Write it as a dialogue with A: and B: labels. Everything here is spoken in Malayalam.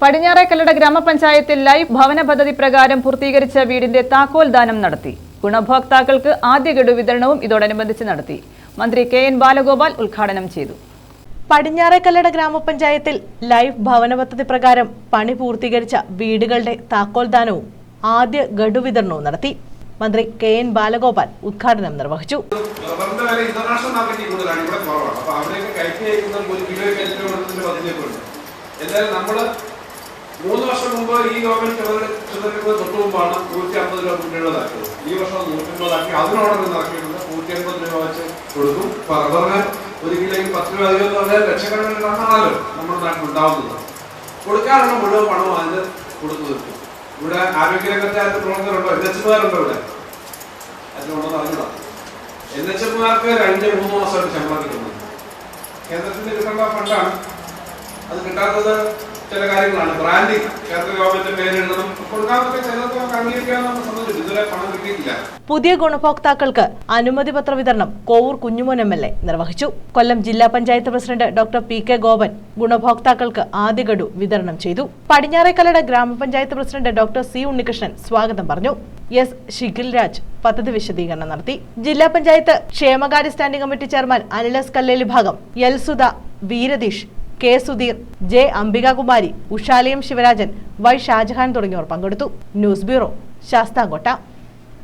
A: പടിഞ്ഞാറേക്കല്ലട ഗ്രാമപഞ്ചായത്തിൽ ലൈഫ് ഭവന പദ്ധതി പ്രകാരം പൂർത്തീകരിച്ച വീടിന്റെ താക്കോൽ ദാനം നടത്തി. ഗുണഭോക്താക്കൾക്ക് ആദ്യ ഗഡു വിതരണവും ഇതോടനുബന്ധിച്ച് നടത്തി. മന്ത്രി കെ എൻ ബാലഗോപാൽ ഉദ്ഘാടനം ചെയ്തു.
B: പടിഞ്ഞാറേക്കല്ലട ഗ്രാമപഞ്ചായത്തിൽ ലൈഫ് ഭവന പദ്ധതി പ്രകാരം പണി പൂർത്തീകരിച്ച വീടുകളുടെ താക്കോൽ ദാനവും ആദ്യ ഗഡു വിതരണവും നടത്തി. മന്ത്രി കെ എൻ ബാലഗോപാൽ ഉദ്ഘാടനം നിർവഹിച്ചു.
C: എന്തായാലും വില മൂന്ന് വർഷം മുമ്പ് ഈ ഗവൺമെന്റ് ചുമതലക്കുന്നത് തൊട്ട് മുമ്പാണ് നൂറ്റി അമ്പത് രൂപ നൂറ്റെഴുപതാക്കിയത് ഈ വർഷം നൂറ്റി അമ്പതാക്കി അതിനോടെ നിന്ന് ഇറക്കിയിട്ടുണ്ട്. നൂറ്റി അമ്പത് രൂപ വെച്ച് കൊടുക്കും. പറഞ്ഞാൽ ഒരു കിലോയ്ക്ക് പത്ത് രൂപ അധികം എന്ന് പറഞ്ഞാൽ ലക്ഷക്കണക്കിന് ടണ്ണാണല്ലോ നമ്മുടെ നാട്ടിൽ ഉണ്ടാവുന്നത്. കൊടുക്കാനുള്ള മുഴുവൻ പണവും അതിന് കൊടുത്തു തീർക്കും ഇവിടെ ആരോഗ്യരംഗത്തെ അതിന്റെ പ്രവർത്തകരുണ്ടോ? എൻ എച്ച് ഉണ്ടോ ഇവിടെ? അതിനുണ്ടോ അറിഞ്ഞൂടാ. എൻ എച്ച് എഫുകാർക്ക് രണ്ട് മൂന്ന് മാസമായിട്ട് ശമ്പളം കിട്ടുന്നത് കേന്ദ്രത്തിന് കിട്ടേണ്ട ഫണ്ടാണ്. അത് കിട്ടാത്തത് ചില കാര്യങ്ങളാണ്. ബ്രാൻഡിങ് കേന്ദ്ര ഗവൺമെന്റ് പേരെഴുതണം കൊടുക്കാത്തൊക്കെ ചിലതൊക്കെ അംഗീകരിക്കാൻ നമ്മൾ ഇതുവരെ പണം കിട്ടിയിട്ടില്ല.
B: പുതിയ ഗുണഭോക്താക്കൾക്ക് അനുമതി പത്ര വിതരണം Kovoor Kunjumon M L A നിർവഹിച്ചു. കൊല്ലം ജില്ലാ panchayat president doctor P K Gopan ഗുണഭോക്താക്കൾക്ക് ആദ്യ ഗഡു വിതരണം ചെയ്തു. പടിഞ്ഞാറേക്കലയുടെ ഗ്രാമപഞ്ചായത്ത് പ്രസിഡന്റ് ഡോക്ടർ സി ഉണ്ണികൃഷ്ണൻ സ്വാഗതം പറഞ്ഞു. എസ് ഷിഖിൽ രാജ് പദ്ധതി വിശദീകരണം നടത്തി. ജില്ലാ പഞ്ചായത്ത് ക്ഷേമകാര്യ standing committee chairman Anilas Kalleli ഭാഗം. L Sudha Veeratheesh K Sudheer J Ambikakumari Ushalayam Sivarajan Y Shajahan തുടങ്ങിയവർ പങ്കെടുത്തു. News bureau Sasthamkotta.